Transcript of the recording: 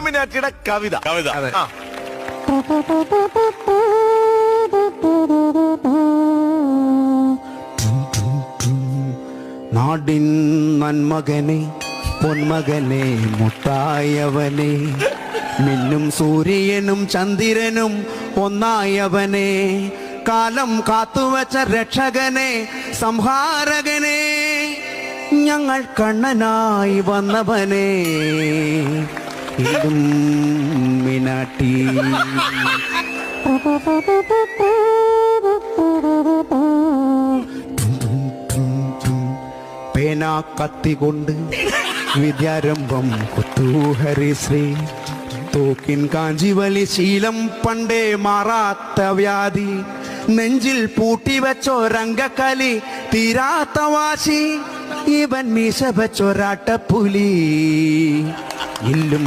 ഇലുമിനാറ്റിയുടെ കവിത. കവിത. ആ. നാടിൻ നന്മകനെ പൊന്മകനെ മുട്ടായവനെ മിന്നും സൂര്യനും ചന്ദ്രനും ഒന്നായവനെ കാലം കാത്തുവച്ച രക്ഷകനെ സംഹാരകനെ ഞങ്ങൾ കണ്ണനായി വന്നവനെ. ഇതും മിനാട്ടി. പേന കത്തികൊണ്ട് വിദ്യാരംഭം കുത്തൂഹരിശ്രീ തോക്കിൻ കാഞ്ചിവലി ശീലം പണ്ടേ മാറാത്ത വ്യാധി. നെഞ്ചിൽ പൂട്ടി വെച്ചോരംഗക്കലി തീരാത്ത വാശി. ഇവൻ മീശ വെച്ചൊരാട്ടപ്പുലി ഇല്ലും